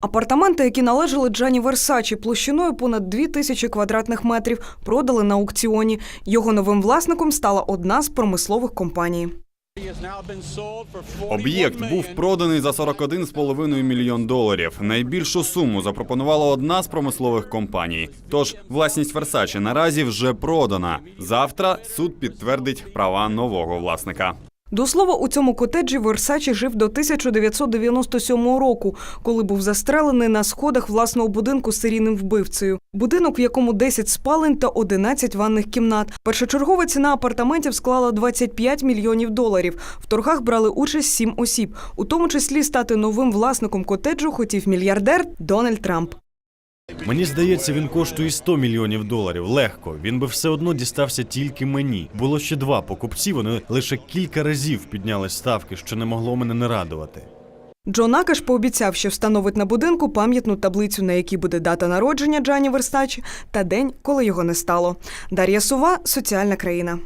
Апартаменти, які належали Джані Версачі площиною понад 2 тисячі квадратних метрів, продали на аукціоні. Його новим власником стала одна з промислових компаній. Об'єкт був проданий за 41,5 мільйон доларів. Найбільшу суму запропонувала одна з промислових компаній. Тож власність Версачі наразі вже продана. Завтра суд підтвердить права нового власника. До слова, у цьому котеджі Версачі жив до 1997 року, коли був застрелений на сходах власного будинку з серійним вбивцею. Будинок, в якому 10 спалень та 11 ванних кімнат. Першочергова ціна апартаментів склала 25 мільйонів доларів. В торгах брали участь сім осіб. У тому числі стати новим власником котеджу хотів мільярдер Дональд Трамп. Мені здається, він коштує 100 мільйонів доларів. Легко. Він би все одно дістався тільки мені. Було ще два покупці. Вони лише кілька разів підняли ставки, що не могло мене не радувати. Джон Акаш пообіцяв, що встановить на будинку пам'ятну таблицю, на якій буде дата народження Джані Версачі та день, коли його не стало. Дар'я Сува, соціальна країна.